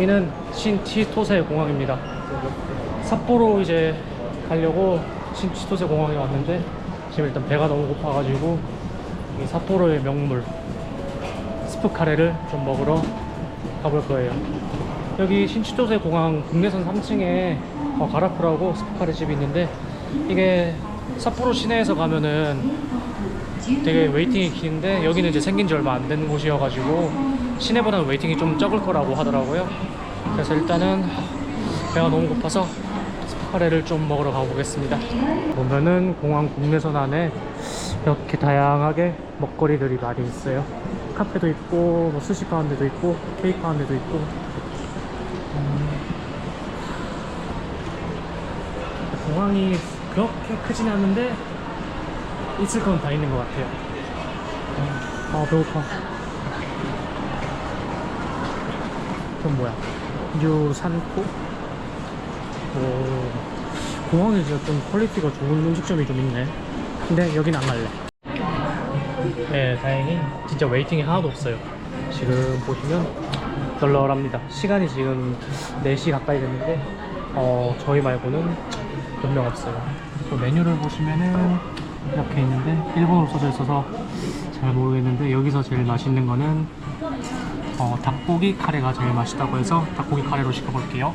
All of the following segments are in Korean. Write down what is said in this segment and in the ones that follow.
이 여기는 신치토세 공항입니다. 삿포로 이제 가려고 신치토세 공항에 왔는데 지금 일단 배가 너무 고파가지고 이 삿포로의 명물 스프카레를 좀 먹으러 가볼 거예요. 여기 신치토세 공항 국내선 3층에 어, 가라프라고 스프카레 집이 있는데 이게 삿포로 시내에서 가면은 되게 웨이팅이 긴데 여기는 이제 생긴 지 얼마 안 된 곳이어가지고 시내보다는 웨이팅이 좀 적을 거라고 하더라고요. 그래서 일단은 배가 너무 고파서 스파레를 좀 먹으러 가보겠습니다. 보면은 공항 국내선 안에 이렇게 다양하게 먹거리들이 많이 있어요. 카페도 있고 뭐 스시 파는 데도 있고 케이크 파는 데도 있고 음. 공항이 그렇게 크진 않은데 있을 건 다 있는 것 같아요. 아 배고파. 그건 뭐야? 유산코? 오, 공항에 진짜 좀 퀄리티가 좋은 음식점이 좀 있네. 근데 여긴 안 갈래. 네, 다행히 진짜 웨이팅이 하나도 없어요. 지금 보시면 널널합니다. 시간이 지금 4시 가까이 됐는데, 어, 저희 말고는 몇 명 없어요. 또 메뉴를 보시면은 이렇게 있는데, 일본어로 써져 있어서 잘 모르겠는데, 여기서 제일 맛있는 거는 어, 닭고기 카레가 제일 맛있다고 해서 닭고기 카레로 시켜볼게요.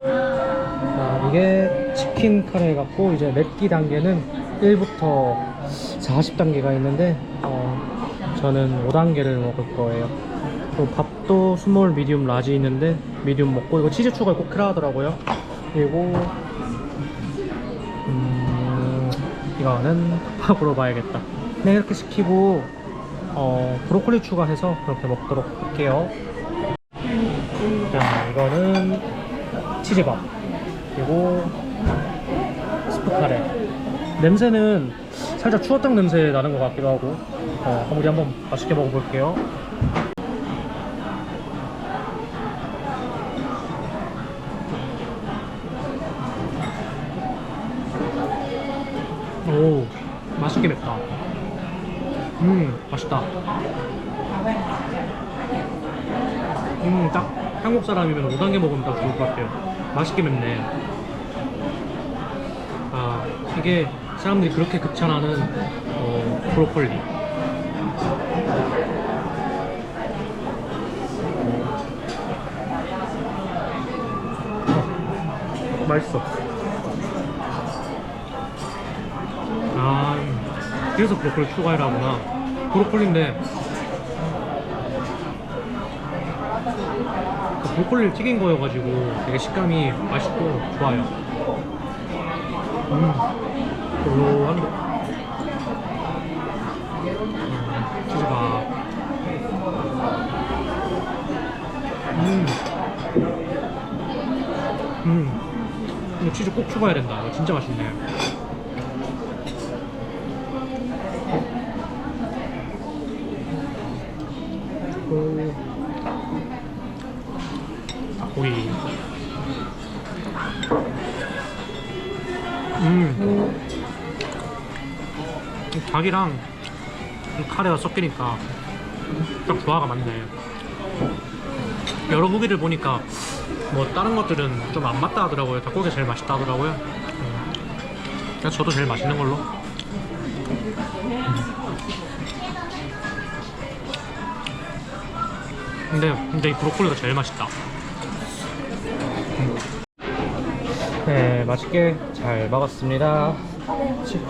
자, 이게 치킨 카레 같고 이제 맵기 단계는 1부터 40단계가 있는데 어, 저는 5단계를 먹을 거예요. 그리고 밥도 스몰, 미디움, 라지 있는데 미디움 먹고 이거 치즈 추가 꼭 필요하더라고요. 그리고 음, 이거는 밥으로 봐야겠다. 네 이렇게 시키고 어, 브로콜리 추가해서 그렇게 먹도록 할게요. 자, 이거는 치즈밥. 그리고 스프카레. 냄새는 살짝 추어탕 냄새 나는 것 같기도 하고. 어, 우리 한번 맛있게 먹어볼게요. 음 맛있다. 음딱 한국 사람이면 5단계 먹으면 딱 좋을 것 같아요. 맛있게 맵네. 아 이게 사람들이 그렇게 극찬하는 어, 브로콜리. 어, 맛있어. 아 그래서 브로콜리 추가해라 구나 브로콜리인데 그 브로콜리를 튀긴 거여가지고 되게 식감이 맛있고 좋아요 음 고소한데 음, 치즈가 음. 음. 치즈 꼭 추가해야 된다. 진짜 맛있네. 닭이랑 이 카레가 섞이니까 딱 조화가 맞네 여러 후기를 보니까 뭐 다른 것들은 좀 안 맞다 하더라고요 닭고기가 제일 맛있다 하더라고요 음. 그래서 저도 제일 맛있는 걸로 근데 근데 이 브로콜리가 제일 맛있다. 네, 맛있게 잘 먹었습니다. 지,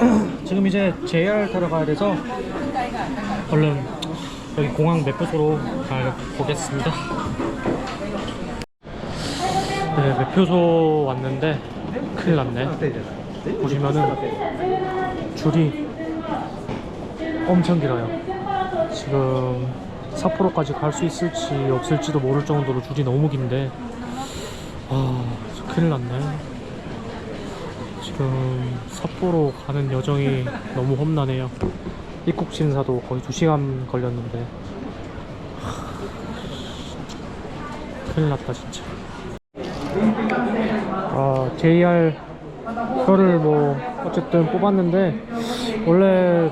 지금 이제 JR 타러 가야 돼서 얼른 여기 공항 매표소로 가 보겠습니다. 네, 매표소 왔는데 큰일 났네. 보시면은 줄이 엄청 길어요. 지금 삿포로까지 갈 수 있을지 없을지도 모를 정도로 줄이 너무 긴데 아 큰일 났네 지금 삿포로 가는 여정이 너무 험난해요. 입국 심사도 거의 2시간 걸렸는데. 하, 큰일 났다 진짜. 아 JR 표를 뭐 어쨌든 뽑았는데 원래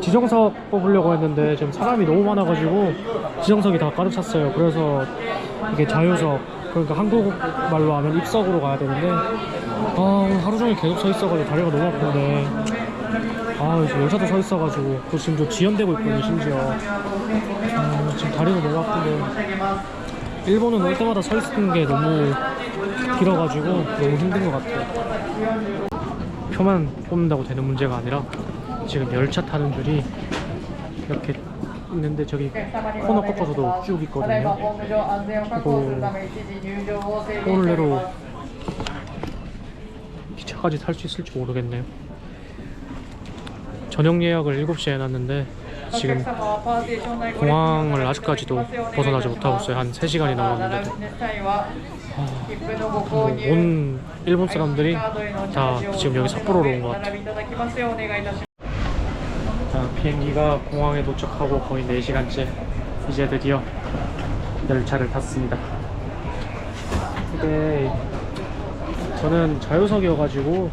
지정석 뽑으려고 했는데 지금 사람이 너무 많아가지고 지정석이 다 가득 찼어요. 그래서 이게 자유석 그러니까 한국말로 하면 입석으로 가야 되는데 아 오늘 하루 종일 계속 서 있어가지고 다리가 너무 아픈데. 아 지금 열차도 서 있어가지고 또 지금 저 지연되고 있거든요 심지어. 음, 지금 다리가 너무 아픈데. 일본은 올 때마다 서 있는 게 너무 길어가지고 너무 힘든 것 같아요. 표만 뽑는다고 되는 문제가 아니라 지금 열차 타는 줄이 이렇게 있는데 저기 코너 꺾어서도 쭉 있거든요. 그리고 오늘내로 기 차까지 탈 수 있을지 모르겠네요. 저녁 예약을 7시에 해놨는데 지금 공항을 아직까지도 벗어나지 못하고 있어요. 한 3시간이 넘었는데도. 뭐온 일본 사람들이 다 지금 여기 삿포로로 온 것 같아요. 자, 비행기가 공항에 도착하고 거의 4시간째 이제 드디어 열차를 탔습니다. 이게 저는 자유석이어가지고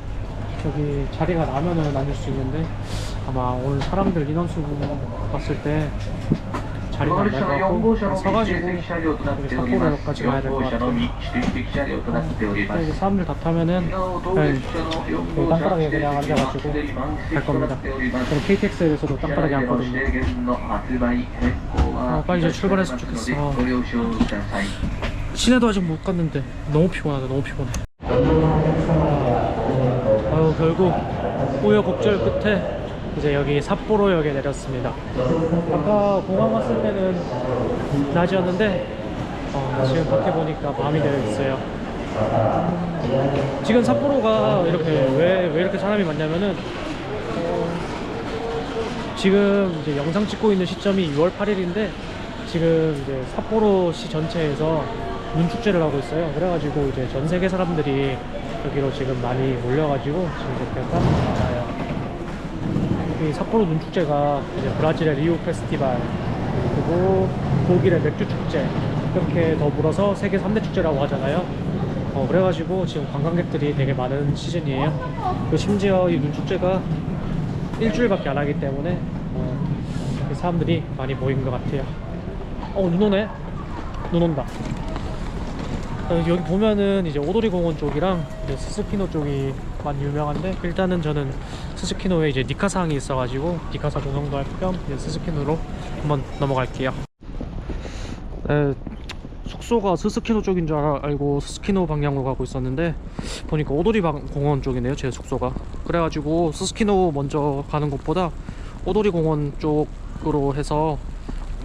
저기 자리가 나면은 앉을 수 있는데 아마 오늘 사람들 인원수 봤을 때 자리가 안날것 같고 서가지고 여기 삿포로역까지 가야 될 것 같아요. 근데 이제 사람들 다 타면은 그냥 여기 땅바닥에 그냥 앉아가지고 갈 겁니다. 저는 KTX에서도 땅바닥에 앉거든요. 아, 빨리 이제 출발했으면 좋겠어. 시내도 아직 못 갔는데 너무 피곤하다 너무 피곤해 아유 결국 우여곡절 끝에 이제 여기 삿포로역에 내렸습니다. 아까 공항 왔을 때는 낮이었는데 어, 지금 밖에 보니까 밤이 되어 있어요. 지금 삿포로가 이렇게 왜, 왜 이렇게 사람이 많냐면은 지금 이제 영상 찍고 있는 시점이 6월 8일인데 지금 이제 삿포로시 전체에서 눈 축제를 하고 있어요. 그래가지고 이제 전 세계 사람들이 여기로 지금 많이 몰려가지고 지금 이렇게 사람들이 많아요. 이 삿포로 눈 축제가 이제 브라질의 리우 페스티벌 그리고 독일의 맥주 축제 이렇게 더불어서 세계 3대 축제라고 하잖아요. 어, 그래가지고 지금 관광객들이 되게 많은 시즌이에요. 그리고 심지어 이 눈 축제가 일주일밖에 안 하기 때문에 어, 사람들이 많이 모인 것 같아요. 어, 눈 오네. 눈 온다. 어, 여기 보면은 이제 오도리 공원 쪽이랑 이제 스스키노 쪽이 많이 유명한데 일단은 저는 스스키노에 이제 니카상이 있어가지고 니카사 구경도 할 겸 스스키노로 한번 넘어갈게요. 네, 숙소가 스스키노 쪽인 줄 알- 알고 스스키노 방향으로 가고 있었는데 보니까 오도리 방- 공원 쪽이네요 제 숙소가 그래가지고 스스키노 먼저 가는 것보다 오도리 공원 쪽으로 해서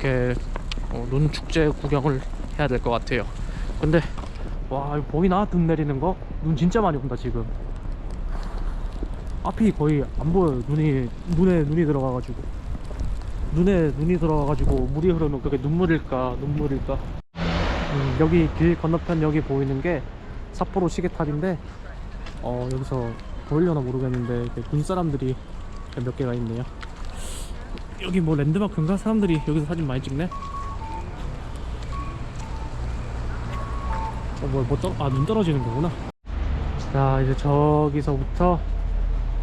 이렇게 어, 눈 축제 구경을 해야 될 것 같아요 근데 와 이거 보이나? 눈 내리는 거? 눈 진짜 많이 온다 지금. 앞이 거의 안 보여요. 눈이 눈에 눈이 들어가가지고. 눈에 눈이 들어가가지고 물이 흐르면 그게 눈물일까 눈물일까? 음, 여기 길 건너편 여기 보이는 게 삿포로 시계탑인데 어 여기서 보이려나 모르겠는데 이렇게 눈사람들이 몇 개가 있네요. 여기 뭐 랜드마크인가? 사람들이 여기서 사진 많이 찍네 어 뭐야 뭐 떨.. 아눈 떨어지는 거구나. 자 이제 저기서부터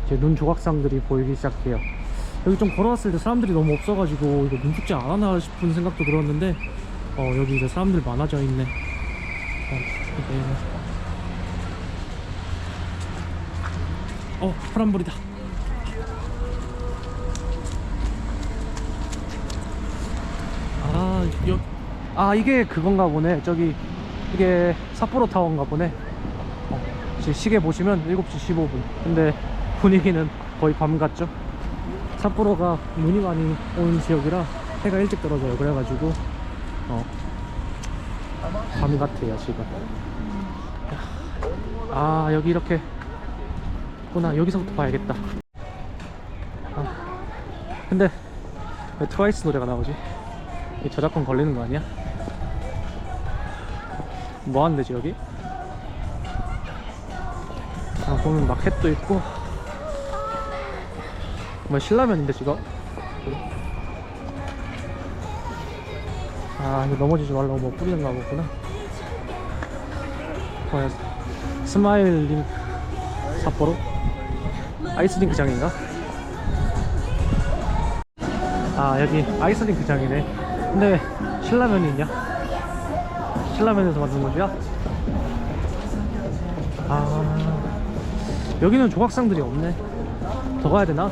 이제 눈 조각상들이 보이기 시작해요. 여기 좀 걸어왔을 때 사람들이 너무 없어가지고 이거 눈 축제 안 하나 싶은 생각도 들었는데 어 여기 이제 사람들 많아져 있네. 어 어 파란불이다. 아, 여, 아 이게 그건가 보네. 저기 이게 삿포로 타워인가 보네. 어, 시계 보시면 7시 15분. 근데 분위기는 거의 밤 같죠? 삿포로가 눈이 많이 오는 지역이라 해가 일찍 떨어져요. 그래가지고 어, 밤 같아요 지금. 아 여기 이렇게 구나. 여기서부터 봐야겠다. 아, 근데 왜 트와이스 노래가 나오지? 이 저작권 걸리는 거 아니야? 뭐 하는 데지 여기? 아 보면 마켓도 있고 뭐 신라면인데 지금? 아 이거 넘어지지 말라고 뭐 뿌리는 거 보구나 뭐야 스마일 링크 삿포로? 아이스링크장인가? 아 여기 아이스링크장이네 근데 왜 신라면이 있냐? 신라면에서 만든 거지야? 아 여기는 조각상들이 없네 더 가야 되나?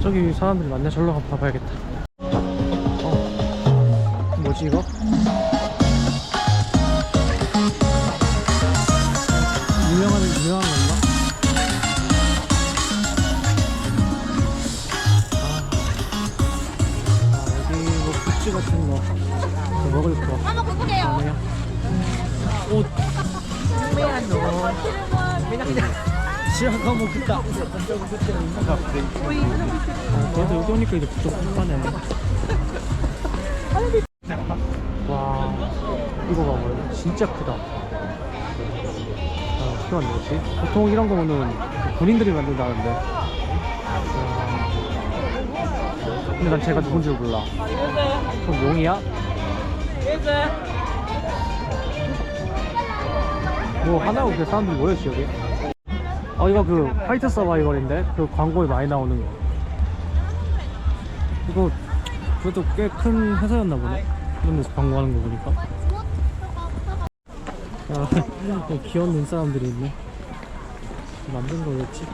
저기 사람들이 많네 절로 가서 봐봐야겠다 어 뭐지 이거? 옷. 시야가 뭐 그다 어, 그래도 여기 오니까 이제 좀 급하네. 와 이거 봐 뭐야 진짜 크다. 아, 어떻게 만들었지? 보통 이런 거는 군인들이 만든다는데. 와. 근데 난 쟤가 누군지 몰라. 그럼 용이야? 뭐 하나 없게 사람들이 모였지 여기? 어 이거 그 화이트 서바이벌인데? 그 광고에 많이 나오는 거. 이거 그래도 꽤 큰 회사였나 보네? 이런 데서 광고하는 거 보니까. 아 귀여운 눈사람들이 있네. 만든 거였지?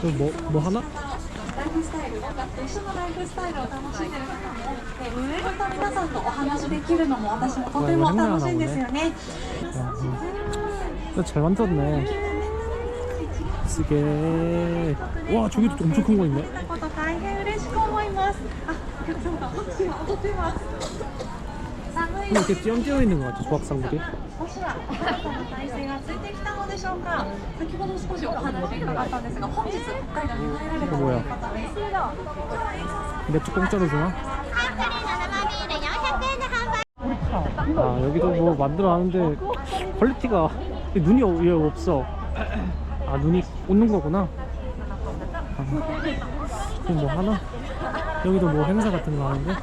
그뭐 뭐 하나? ライフスタイルと一緒のライフスタイルを楽しんでる方も多くて本当皆さんとお話できるのも私もとても楽しいんですよね。 아, 음. 잘 만들었네 쓰게 와 저기도 엄청 큰 거 있네 こと大変嬉しく思います。あ、お客様が拍手を踊っています。寒い 근데 이렇게 띄엄띄엄 있는 거 같아 조각상들이 少しはあなたの体勢がついてきたのでしょうか。先ほど少しお話伺ったんですが、本日北海道に帰られたという方です。 맥주 공짜로 주나? サントリーの生ビール400円で販売 아 여기도 뭐 만들어 놨는데 퀄리티가 눈이 왜 없어 아 눈이 웃는 거구나 아, 그럼 뭐 하나? 여기도 뭐 행사 같은 거 하는데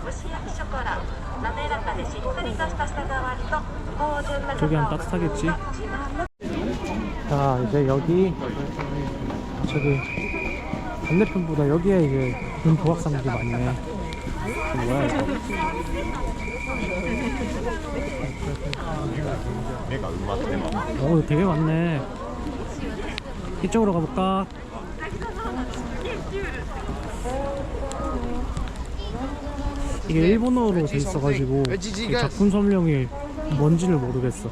저기 한 따뜻하겠지? 자 이제 여기 저기 반대편보다 여기에 이제 눈 조각상들이 많네. 뭐야 이거 오 되게 많네. 이쪽으로 가볼까? 이게 일본어로 돼 있어가지고 이 작품 설명이 뭔지를 모르겠어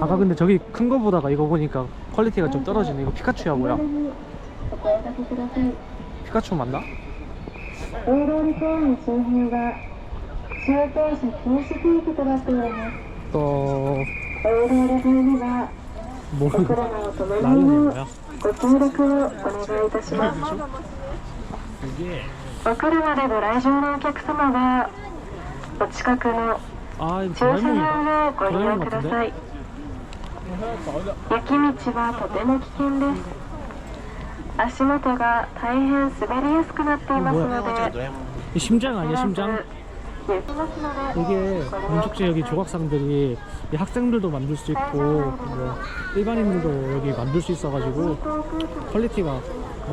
아까 근데 저기 큰 거 보다가 이거 보니까 퀄리티가 좀 떨어지네 이거 피카츄야 뭐야 お声掛けください。 피카츄 맞나? 大通り公園周辺は周停車禁止区域となっております。 또 大通り沿いには お 뭐 車を止め 라이언이 る 뭐야? ご協力をお願いいたします。 이게 お車でご来場のお客様はお近くの 아 이거 駐車 도라에몽인가? 場をご利用ください。雪道はとても危険です。足元が大変滑りやすくなっていますので、 이 심장 아니야 심장? 이게 문축 지역이 조각상들이 학생들도 만들 수 있고 뭐 일반인들도 여기 만들 수 있어가지고 퀄리티가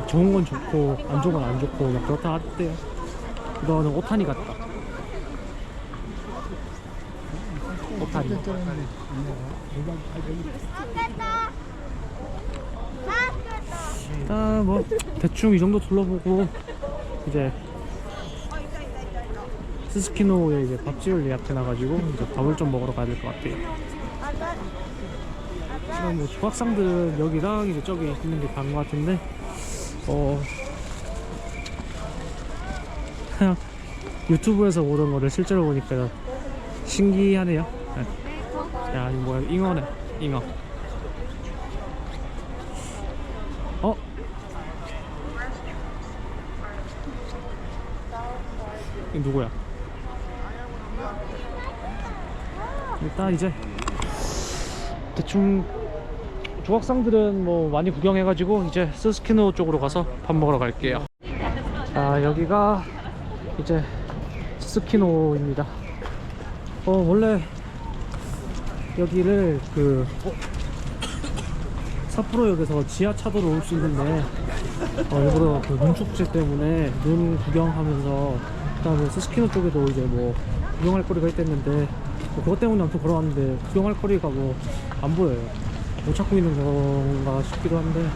좋은 건 좋고 안 좋은 건 안 좋고 막 그렇다 하대요. 너는 오타니 같다. 오타니. 일단 뭐 대충 이 정도 둘러보고 이제 스스키노에 이제 밥집을 예약해놔가지고 이제 밥을 좀 먹으러 가야 될 것 같아요. 지금 뭐 조각상들은 여기랑 이제 저기 있는 게 다른 것 같은데, 어, 그냥 유튜브에서 보던 거를 실제로 보니까 신기하네요. 네. 야, 이거 뭐야, 잉어네, 잉어. 어? 이 누구야? 일단 이제 대충 조각상들은 뭐 많이 구경해가지고 이제 스스키노 쪽으로 가서 밥 먹으러 갈게요. 아 여기가 이제 스키노입니다. 어 원래 여기를 그 어? 삿포로역에서 지하차도로 올 수 있는데 어, 일부러 그 눈축제 때문에 눈 구경하면서 그다음에 스스키노 쪽에도 이제 뭐 구경할 거리가 있댔는데 뭐 그것 때문에 아무튼 걸어왔는데 구경할 거리가 뭐 안 보여요. 못 찾고 있는 건가 싶기도 한데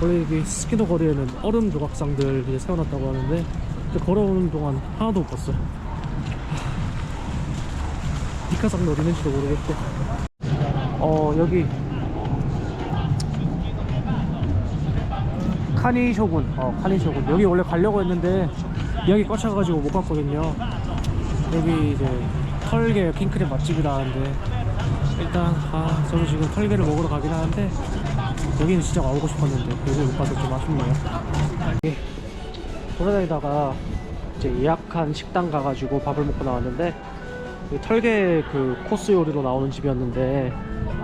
원래 여기 스키노 거리에는 얼음 조각상들 이제 세워놨다고 하는데 걸어오는 동안 하나도 못 봤어요. 니카상도 어디 있는지도 모르겠고. 어 여기. 카니 쇼군. 어 카니 쇼군. 여기 원래 가려고 했는데 꽉 차가지고 못 갔거든요. 여기 이제 털개 킹크랩 맛집이라는데 일단 아 저도 지금 털개를 먹으러 가긴 하는데 여기는 진짜 가보고 싶었는데 여기 못 가서 좀 아쉽네요 예, 돌아다니다가 이제 예약한 식당 가가지고 밥을 먹고 나왔는데 이 털개 그 코스 요리로 나오는 집이었는데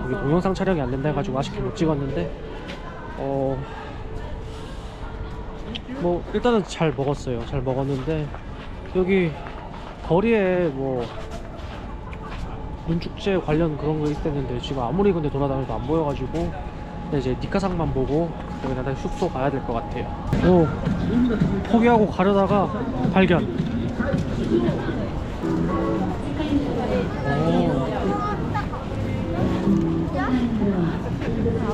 여기 동영상 촬영이 안 된다 해가지고 아쉽게 못 찍었는데 어 뭐 일단은 잘 먹었어요. 잘 먹었는데 여기 거리에 뭐 눈축제 관련 그런 거 있었는데 지금 아무리 근데 돌아다녀도 안 보여가지고 이제 니카상만 보고 여기 다시 숙소 가야 될 것 같아요. 오 포기하고 가려다가 발견. 오.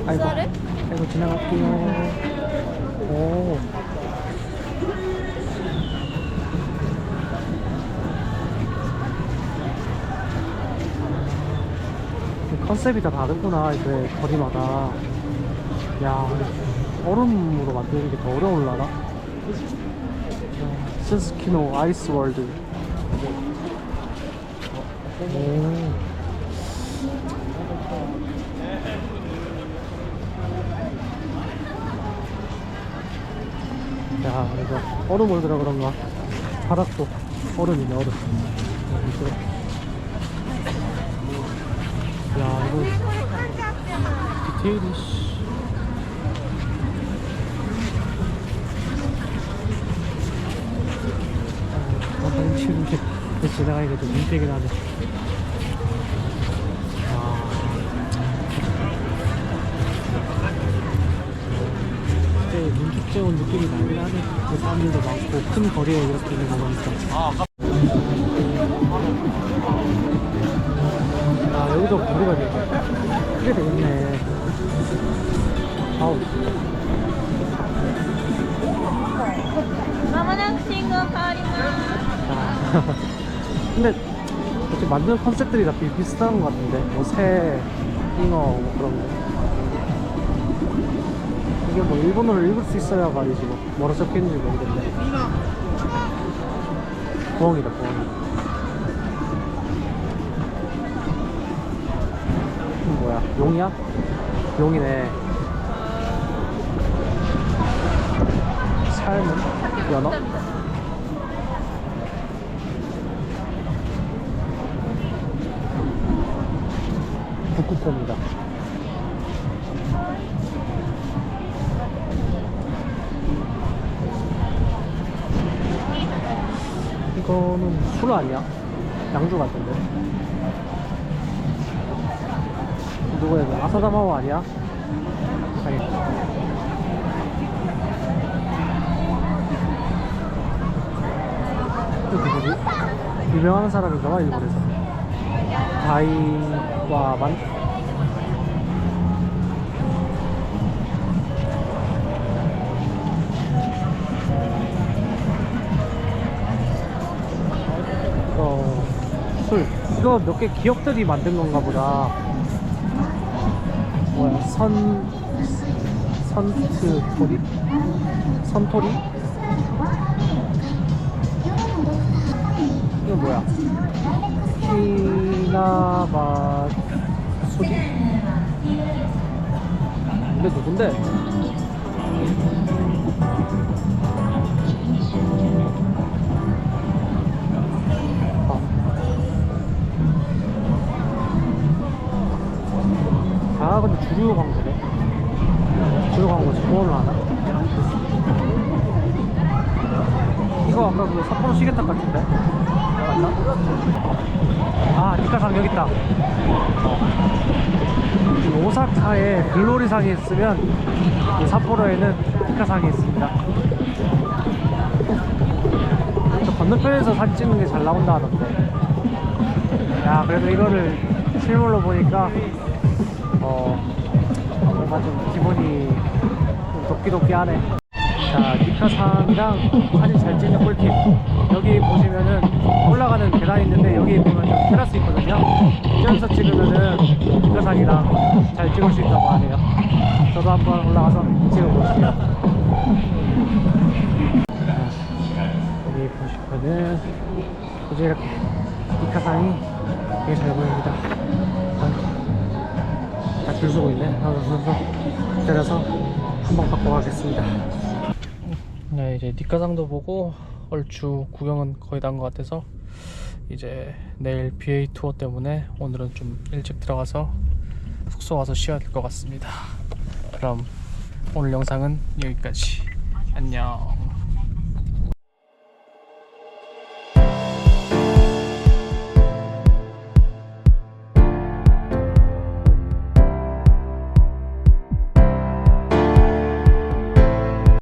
아이고, 아이고 지나갈게요. 오. 컨셉이 다 다르구나 이게 거리마다 야 얼음으로 만드는 게 더 어려울라나? 스스키노 아이스 월드 오. 야 이거 얼음을 들어 그런가 바닥도 얼음이네 얼음 디테일이 씨. 아, 사진 찍은 게 지나가니까 좀 민폐긴 하네 아. 그때 눈축제 온 느낌이 나긴 하네 그 사람들도 많고 큰 거리에 이렇게 있는 거 보니까 아 여기도 거리가 되게 만드는 컨셉들이 다 비- 비슷한 것 같은데. 뭐새 잉어 뭐 그런 거. 이게 뭐 일본어를 읽을 수 있어야 말이지 뭐. 뭐라 적혀있는지 모르겠네. 부엉이. 이건 뭐야? 용이야? 용이네. 삶은? 연어? 북극곰이다. 이거는 술 아니야? 양주 같은데. 누구야? 이거? 아사다마오 아니야? 아니. 또 누구지? 유명한 사람인가 봐, 일본에서. 다이와 만? 이거 몇 개 기업들이 만든 건가 보다. 뭐야 선 선트 토리? 선토리? 이거 뭐야? 히나바 소리? 근데 누군데 아. 아 근데 주류 광고네 주류 광고지 그걸로 하나? 맞나? 아 니카 상 여기 있다 이 오사카에 글로리상이 있으면 이 삿포로에는 니카상이 있습니다 저 건너편에서 사진 찍는 게 잘 나온다 하던데 야 그래도 이거를 실물로 보니까 어 뭔가 좀 기분이 좀 도끼도끼 하네. 자 니카상이랑 사진 잘 찍는 꿀팁. 여기 보시면은 올라가는 계단이 있는데 여기 보면 좀 테라스 있거든요. 저기서 찍으면은 니카상이랑 잘 찍을 수 있다고 하네요. 저도 한번 올라가서 찍어볼게요 여기 보시면은 이제 이렇게 니카상이 되게 잘 보입니다 다 줄 서고 있네. 하나 서서 기다려서 한번 갖고 가겠습니다. 네 이제 니카상도 보고 얼추 구경은 거의 다 한 것 같아서 이제 내일 BA 투어 때문에 오늘은 좀 일찍 들어가서 숙소 와서 쉬어야 될 것 같습니다. 그럼 오늘 영상은 여기까지. 안녕